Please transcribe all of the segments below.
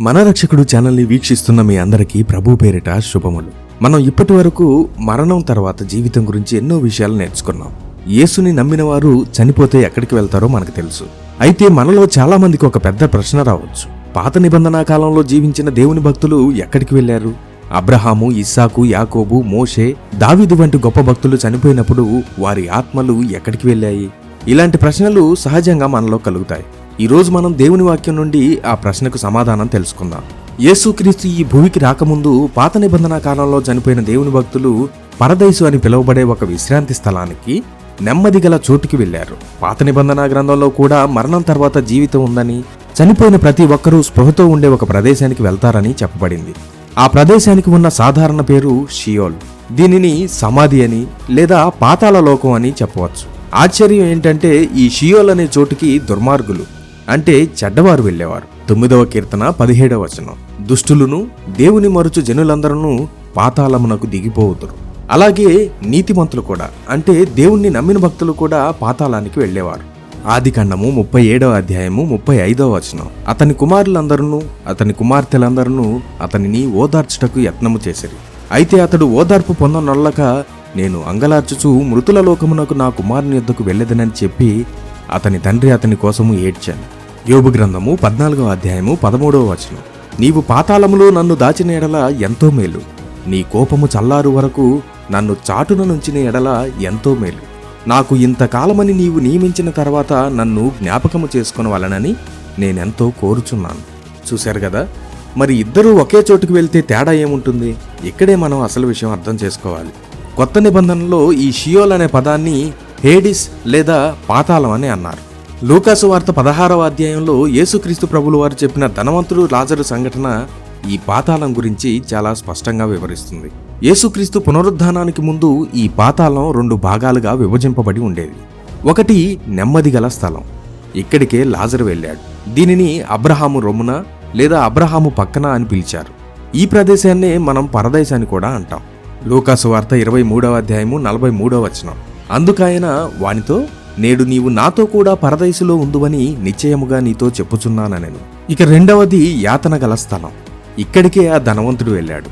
మన రక్షకుడు ఛానల్ని వీక్షిస్తున్న మీ అందరికీ ప్రభు పేరిట శుభములు. మనం ఇప్పటి వరకు మరణం తర్వాత జీవితం గురించి ఎన్నో విషయాలు నేర్చుకున్నాం. యేసుని నమ్మిన వారు చనిపోతే ఎక్కడికి వెళ్తారో మనకు తెలుసు. అయితే మనలో చాలా మందికి ఒక పెద్ద ప్రశ్న రావచ్చు. పాత నిబంధన కాలంలో జీవించిన దేవుని భక్తులు ఎక్కడికి వెళ్ళారు అబ్రహాము ఇస్సాకు యాకోబు మోషే దావిదు వంటి గొప్ప భక్తులు చనిపోయినప్పుడు వారి ఆత్మలు ఎక్కడికి వెళ్ళాయి? ఇలాంటి ప్రశ్నలు సహజంగా మనలో కలుగుతాయి. ఈరోజు మనం దేవుని వాక్యం నుండి ఆ ప్రశ్నకు సమాధానం తెలుసుకుందాం. యేసుక్రీస్తు ఈ భూమికి రాకముందు పాత నిబంధన కాలంలో చనిపోయిన దేవుని భక్తులు పరదైసు అని పిలువబడే ఒక విశ్రాంతి స్థలానికి నెమ్మది గల చోటుకి వెళ్ళారు పాత నిబంధన గ్రంథంలో కూడా మరణం తర్వాత జీవితం ఉందని చనిపోయిన ప్రతి ఒక్కరూ స్పృహతో ఉండే ఒక ప్రదేశానికి వెళ్తారని చెప్పబడింది. ఆ ప్రదేశానికి ఉన్న సాధారణ పేరు షియోల్. దీనిని సమాధి అని లేదా పాతాళ లోకం అని చెప్పవచ్చు. ఆశ్చర్యం ఏంటంటే ఈ షియోల్ అనే చోటుకి దుర్మార్గులు అంటే చెడ్డవారు వెళ్ళేవారు. తొమ్మిదవ కీర్తన పదిహేడవ వచనం. దుష్టులను దేవుని మరుచు జనులందరూ పాతాళమునకు దిగిపోవుతురు అలాగే నీతిమంతులు కూడా అంటే దేవుణ్ణి నమ్మిన భక్తులు కూడా పాతాళానికి వెళ్ళేవారు. ఆదికాండము ముప్పై ఏడవ అధ్యాయము ముప్పై ఐదవ వచనం. అతని కుమారులందరూ అతని కుమార్తెలందరూ అతనిని ఓదార్చుటకు యత్నము చేసిరి. అయితే అతడు ఓదార్పు పొందనొల్లక నేను అంగలార్చుచు మృతుల లోకమునకు నా కుమారుని యొద్దకు వెళ్ళదనని చెప్పి అతని తండ్రి అతని కోసము ఏడ్చాను. యోబు గ్రంథము పద్నాలుగవ అధ్యాయము పదమూడవ వచనం. నీవు పాతాళములో నన్ను దాచిన ఎడల ఎంతో మేలు. నీ కోపము చల్లారు వరకు నన్ను చాటున నుంచిన ఎడల ఎంతో మేలు. నాకు ఇంతకాలమని నీవు నియమించిన తర్వాత నన్ను జ్ఞాపకము చేసుకునవలనని నేనెంతో కోరుచున్నాను. చూశారు కదా? మరి ఇద్దరూ ఒకే చోటుకు వెళ్తే తేడా ఏముంటుంది? ఇక్కడే మనం అసలు విషయం అర్థం చేసుకోవాలి. కొత్త నిబంధనలో ఈ షియోల్ అనే పదాన్ని హేడిస్ లేదా పాతాళం అని అన్నారు. లూకాసు వార్త పదహారవ అధ్యాయంలో యేసుక్రీస్తు ప్రభులు వారు చెప్పిన ధనవంతుడు లాజరు సంఘటన ఈ పాతాళం గురించి చాలా స్పష్టంగా వివరిస్తుంది. యేసుక్రీస్తు పునరుద్ధానానికి ముందు ఈ పాతాళం రెండు భాగాలుగా విభజింపబడి ఉండేది. ఒకటి నెమ్మది గల స్థలం. ఇక్కడికే లాజరు వెళ్ళాడు. దీనిని అబ్రహాము రొమ్మున లేదా అబ్రహాము పక్కన అని పిలిచారు. ఈ ప్రదేశాన్నే మనం పరదేశాన్ని కూడా అంటాం. లూకాసు వార్త ఇరవై మూడవ అధ్యాయము నలభై మూడవ వచనం. అందుకాయన వానితో నేడు నీవు నాతో కూడా పరదైసులో ఉందువని నిశ్చయముగా నీతో చెప్పుచున్నానెను ఇక రెండవది యాతన గల స్థలం. ఇక్కడికే ఆ ధనవంతుడు వెళ్ళాడు.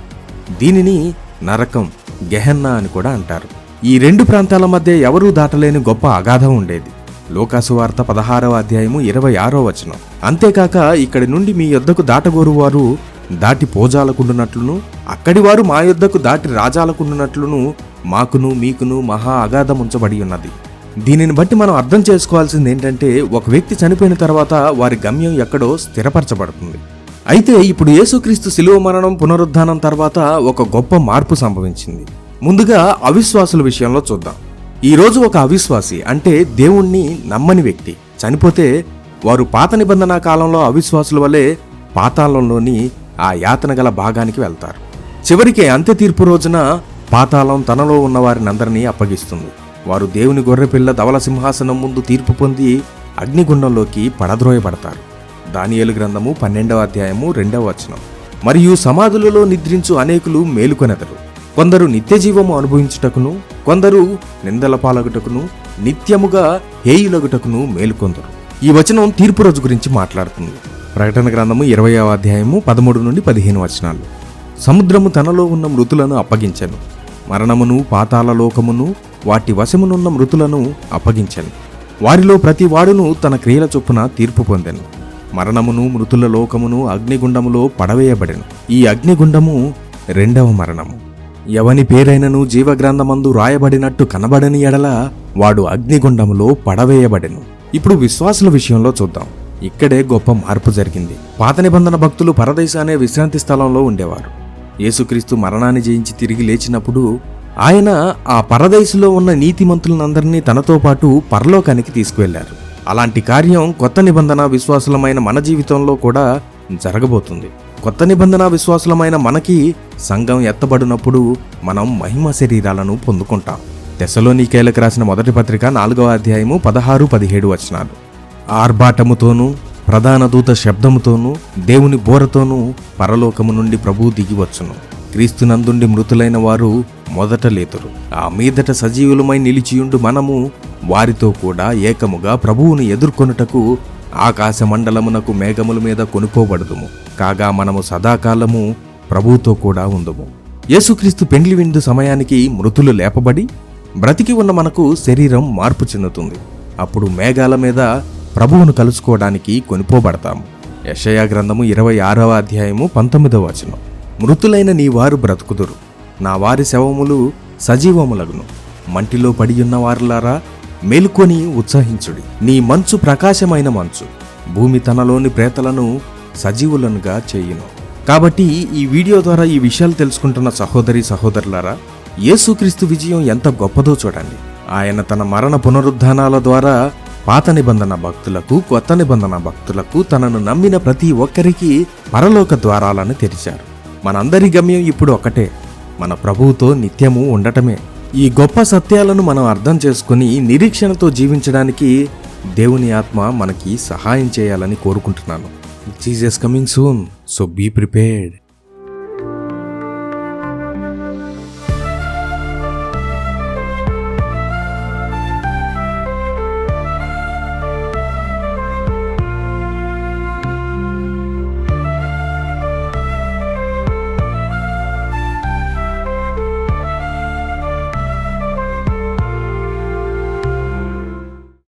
దీనిని నరకం గెహన్నా అని కూడా అంటారు. ఈ రెండు ప్రాంతాల మధ్య ఎవరూ దాటలేని గొప్ప అగాధం ఉండేది. లోకాసు వార్త పదహారవ అధ్యాయము ఇరవై ఆరో వచనం. అంతేకాక ఇక్కడి నుండి మీ యొద్దకు దాటగోరు వారు దాటి పోజాలకుండునట్లును అక్కడి వారు మా యొద్దకు దాటి రాజాలకుండునట్లును మాకును మీకును మహా అగాధముంచబడి ఉన్నది. దీనిని బట్టి మనం అర్థం చేసుకోవాల్సింది ఏంటంటే ఒక వ్యక్తి చనిపోయిన తర్వాత వారి గమ్యం ఎక్కడో స్థిరపరచబడుతుంది. అయితే ఇప్పుడు యేసుక్రీస్తు శిలువ మరణం పునరుద్ధానం తర్వాత ఒక గొప్ప మార్పు సంభవించింది. ముందుగా అవిశ్వాసుల విషయంలో చూద్దాం. ఈరోజు ఒక అవిశ్వాసి అంటే దేవుణ్ణి నమ్మని వ్యక్తి చనిపోతే వారు పాత నిబంధన కాలంలో అవిశ్వాసుల వలె పాతాళంలోని ఆ యాతన గల భాగానికి వెళ్తారు. చివరికి అంత్య తీర్పు రోజున పాతాళం తనలో ఉన్న వారిని అందరినీ అప్పగిస్తుంది. వారు దేవుని గొర్రెపిల్ల ధవల సింహాసనం ముందు తీర్పు పొంది అగ్నిగుండంలోకి పడద్రోయబడతారు. దానియేలు గ్రంథము పన్నెండవ అధ్యాయము రెండవ వచనం. మరియు సమాధులలో నిద్రించు అనేకులు మేలుకొనెదరు. కొందరు నిత్యజీవము అనుభవించుటకును కొందరు నిందల పాలగుటకును నిత్యముగా హేయులగుటకును మేలుకొందరు. ఈ వచనం తీర్పు రోజు గురించి మాట్లాడుతుంది. ప్రకటన గ్రంథము ఇరవయవ అధ్యాయము పదమూడు నుండి పదిహేను వచనాలు. సముద్రము తనలో ఉన్న మృతులను అప్పగించను. మరణమును పాతాల లోకమును వాటి వశమునున్న మృతులను అప్పగించెను. వారిలో ప్రతి వాడును తన క్రియల చొప్పున తీర్పు పొందెను. మరణమును మృతుల లోకమును అగ్నిగుండములో పడవేయబడెను. ఈ అగ్నిగుండము రెండవ మరణము. ఎవని పేరైనను జీవగ్రంథమందు రాయబడినట్టు కనబడని ఎడల వాడు అగ్నిగుండములో పడవేయబడెను. ఇప్పుడు విశ్వాసుల విషయంలో చూద్దాం. ఇక్కడే గొప్ప మార్పు జరిగింది. పాత నిబంధన భక్తులు పరదేశ అనే విశ్రాంతి స్థలంలో ఉండేవారు. యేసుక్రీస్తు మరణాన్ని జయించి తిరిగి లేచినప్పుడు ఆయన ఆ పరదైసులో ఉన్న నీతిమంతులందరినీ తనతో పాటు పరలోకానికి తీసుకువెళ్ళారు అలాంటి కార్యం కొత్త నిబంధన విశ్వాసులమైన మన జీవితంలో కూడా జరగబోతుంది. కొత్త నిబంధన విశ్వాసులమైన మనకి సంఘం ఎత్తబడినప్పుడు మనం మహిమ శరీరాలను పొందుకుంటాం. తెసలోనికేలకు రాసిన మొదటి పత్రిక నాలుగవ అధ్యాయము పదహారు పదిహేడు వచనాలు. ఆర్భాటముతోనూ ప్రధాన దూత శబ్దముతోనూ దేవుని బోరతోనూ పరలోకము నుండి ప్రభువు దిగివచ్చును క్రీస్తునందుండి మృతులైన వారు మొదట లేతురు. ఆ మీదట సజీవులమై నిలిచియుండు మనము వారితో కూడా ఏకముగా ప్రభువును ఎదుర్కొనుటకు ఆకాశ మండలమునకు మేఘముల మీద కొనుకోబడదుము. కాగా మనము సదాకాలము ప్రభువుతో కూడా ఉందుము. యేసుక్రీస్తు పెండ్లి విందు సమయానికి మృతులు లేపబడి బ్రతికి ఉన్న మనకు శరీరం మార్పు చెందుతుంది. అప్పుడు మేఘాల మీద ప్రభువును కలుసుకోవడానికి కొనిపోబడతాము యషయా గ్రంథము ఇరవై ఆరవ అధ్యాయము పంతొమ్మిదవ వచనం. మృతులైన నీ వారు బ్రతుకుదురు. నా వారి శవములు సజీవములగును. మంటిలో పడియున్న వారులారా మేలుకొని ఉత్సహించుడి. నీ మంచు ప్రకాశమైన మంచు. భూమి తనలోని ప్రేతలను సజీవులనుగా చేయును. కాబట్టి ఈ వీడియో ద్వారా ఈ విషయాలు తెలుసుకుంటున్న సహోదరి సహోదరులారా యేసుక్రీస్తు విజయం ఎంత గొప్పదో చూడండి. ఆయన తన మరణ పునరుద్ధానాల ద్వారా పాత నిబంధన భక్తులకు కొత్త నిబంధన భక్తులకు తనను నమ్మిన ప్రతి ఒక్కరికి పరలోక ద్వారాలను తెరిచారు. మనందరి గమ్యం ఇప్పుడు ఒకటే మన ప్రభువుతో నిత్యము ఉండటమే. ఈ గొప్ప సత్యాలను మనం అర్థం చేసుకుని నిరీక్షణతో జీవించడానికి దేవుని ఆత్మ మనకి సహాయం చేయాలని కోరుకుంటున్నాను. Jesus coming soon so be prepared